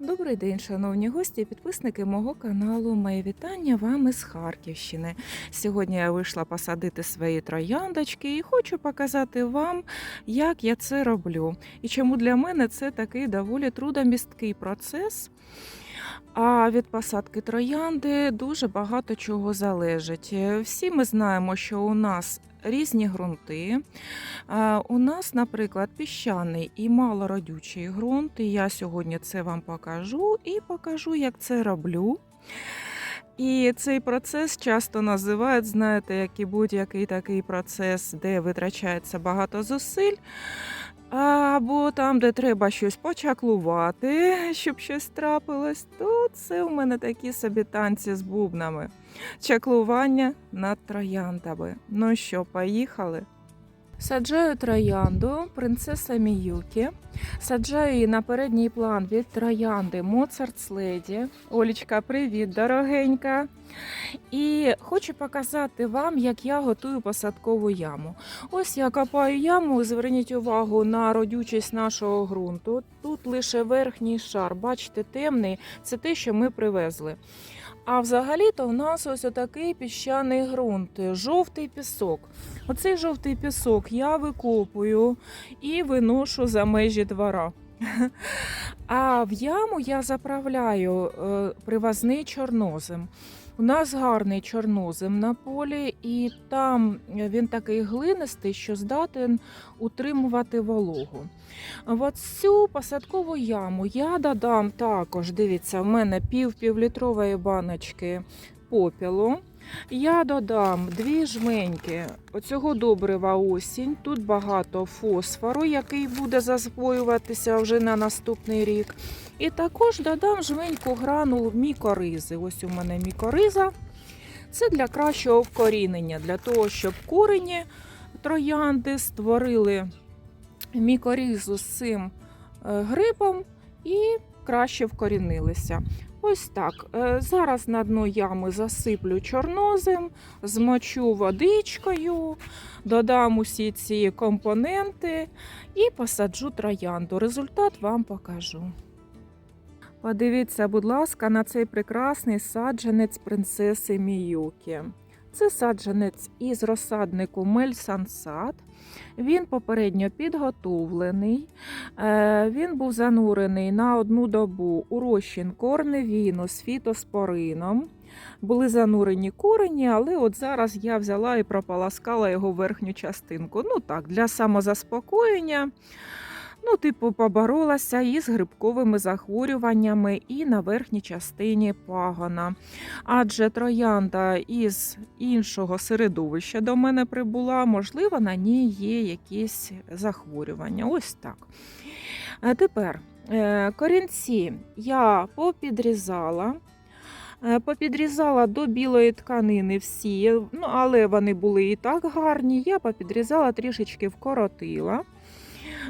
Добрий день, шановні гості і підписники мого каналу. Моє вітання вам із Харківщини. Сьогодні я вийшла посадити свої трояндочки і хочу показати вам, як я це роблю. І чому для мене це такий доволі трудомісткий процес. А від посадки троянди дуже багато чого залежить. Всі ми знаємо, що у нас різні ґрунти. У нас, наприклад, піщаний і малородючий ґрунт. І я сьогодні це вам покажу і покажу, як це роблю. І цей процес часто називають, знаєте, як і будь-який такий процес, де витрачається багато зусиль. Або там, де треба щось почаклувати, щоб щось трапилось, то це у мене такі собі танці з бубнами. Чаклування над трояндами. Ну що, поїхали? Саджаю троянду принцеса Міюкі. Саджаю її на передній план від троянди Моцарт Следі. Олічка, привіт, дорогенька. І хочу показати вам, як я готую посадкову яму. Ось я копаю яму, зверніть увагу на родючість нашого ґрунту. Тут лише верхній шар, бачите, темний це те, що ми привезли. А взагалі-то в нас ось отакий піщаний ґрунт, жовтий пісок. Оцей жовтий пісок я викопую і виношу за межі двора. А в яму я заправляю привазний привозний чорнозем. У нас гарний чорнозем на полі, і там він такий глинистий, що здатен утримувати вологу. В цю посадкову яму я додам також, дивіться, в мене пів півлітрової баночки попілу. Я додам дві жменьки оцього добрива осінь. Тут багато фосфору, який буде засвоюватися вже на наступний рік. І також додам жменьку гранул мікоризи. Ось у мене мікориза. Це для кращого вкорінення, для того, щоб корені троянди створили мікоризу з цим е, грибом і краще вкорінилися. Ось так. Е, Зараз на дно ями засиплю чорнозем, змочу водичкою, додам усі ці компоненти і посаджу троянду. Результат вам покажу. Подивіться, будь ласка, на цей прекрасний саджанець принцеси Міюкі. Це саджанець із розсаднику Мельсансад. Він попередньо підготовлений. Е, Він був занурений на одну добу у розчин корневіну з фітоспорином. Були занурені корені, але от зараз я взяла і прополоскала його верхню частинку. Ну так, для самозаспокоєння. Ну, типу, поборолася із грибковими захворюваннями і на верхній частині пагона. Адже троянда із іншого середовища до мене прибула, можливо, на ній є якісь захворювання. Ось так. Е, Тепер е, корінці я попідрізала. Е, Попідрізала до білої тканини всі, ну, але вони були і так гарні. Я попідрізала, трішечки вкоротила.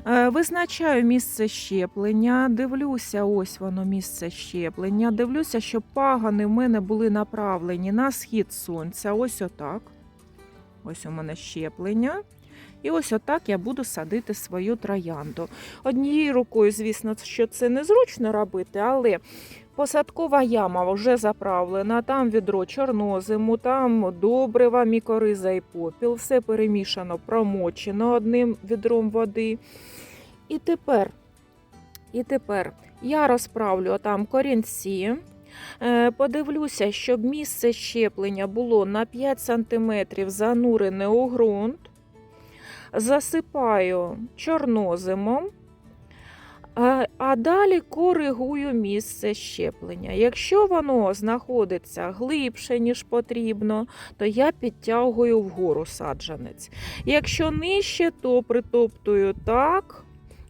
Е, Визначаю місце щеплення, дивлюся, ось воно місце щеплення. Дивлюся, щоб пагани в мене були направлені на схід сонця. Ось отак. Ось у мене щеплення. І ось отак я буду садити свою троянду. Однією рукою, звісно, що це незручно робити, але посадкова яма вже заправлена, там відро чорнозиму, там добрива, мікориза і попіл. Все перемішано, промочено одним відром води. І тепер, і тепер я розправлю там корінці. Е, Подивлюся, щоб місце щеплення було на 5 см занурене у ґрунт. Засипаю чорнозимом, а- далі коригую місце щеплення. Якщо воно знаходиться глибше, ніж потрібно, то я підтягую вгору саджанець. Якщо нижче, то притоптую так,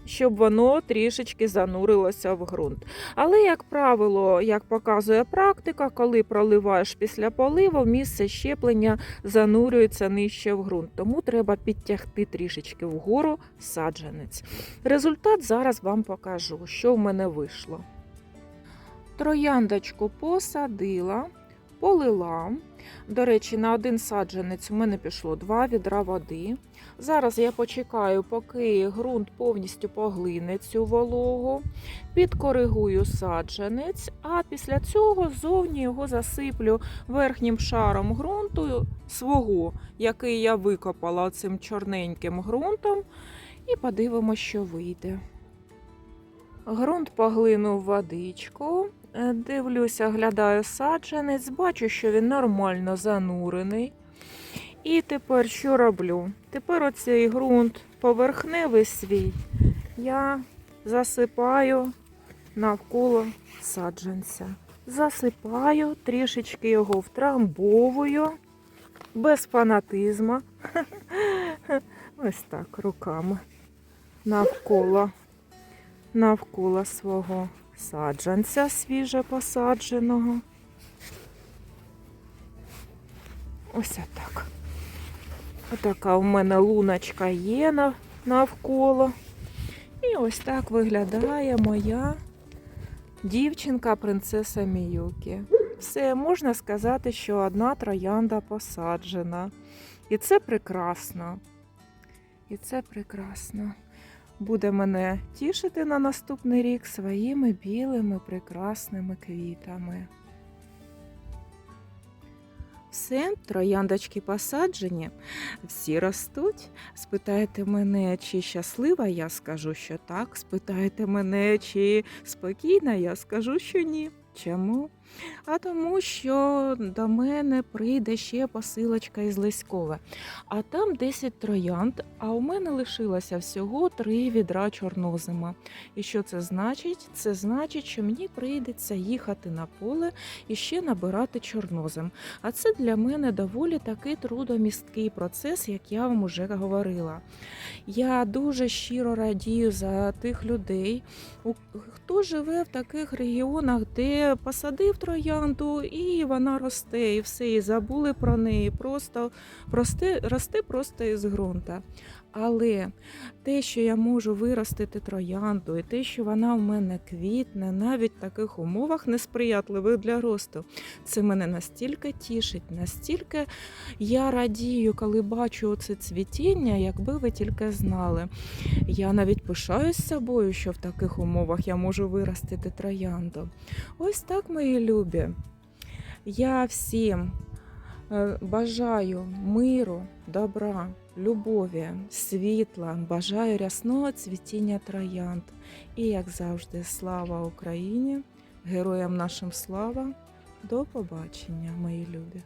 щоб воно трішечки занурилося в ґрунт. Але, як правило, як показує практика, коли проливаєш після поливу, місце щеплення занурюється нижче в ґрунт. Тому треба підтягти трішечки вгору саджанець. Результат зараз вам покажу, що в мене вийшло. Трояндочку посадила. Полила. До речі, на один саджанець у мене пішло два відра води. Зараз я почекаю, поки ґрунт повністю поглине цю вологу, підкоригую саджанець, а після цього зовні його засиплю верхнім шаром ґрунту свого, який я викопала цим чорненьким ґрунтом, і подивимося, що вийде. Ґрунт поглинув водичку. Е, Дивлюся, глядаю саджанець, бачу, що він нормально занурений. І тепер що роблю? Тепер оцей ґрунт поверхневий свій я засипаю навколо саджанця. Засипаю, трішечки його втрамбовую, без фанатизму. Ось так, руками навколо, навколо свого саджанця свіже посадженого. Ось так. Отака у мене луночка є навколо. І ось так виглядає моя дівчинка принцеса Міюкі. Все, можна сказати, що одна троянда посаджена. І це прекрасно. І це прекрасно. Буде мене тішити на наступний рік своїми білими прекрасними квітами. Все, трояндочки посаджені, всі ростуть. Спитаєте мене, чи щаслива, я скажу, що так. Спитаєте мене, чи спокійна, я скажу, що ні. Чому? А тому, що до мене прийде ще посилочка із Леськова. А там 10 троянд, а у мене лишилося всього 3 відра чорнозима. І що це значить? Це значить, що мені прийдеться їхати на поле і ще набирати чорнозим. А це для мене доволі такий трудомісткий процес, як я вам уже говорила. Я дуже щиро радію за тих людей, хто живе в таких регіонах, де посадив троянду, і вона росте, і все, і забули про неї. Просто росте, росте просто із ґрунта. Але те, що я можу виростити троянду, і те, що вона в мене квітне, навіть в таких умовах несприятливих для росту, це мене настільки тішить, настільки я радію, коли бачу це цвітіння, якби ви тільки знали. Я навіть пишаюсь собою, що в таких умовах я можу виростити троянду. Ось так, мої любі. Я всім е, бажаю миру, добра, любові, світла, бажаю рясного цвітіння троянд. І, як завжди, слава Україні! Героям нашим слава! До побачення, мої любі!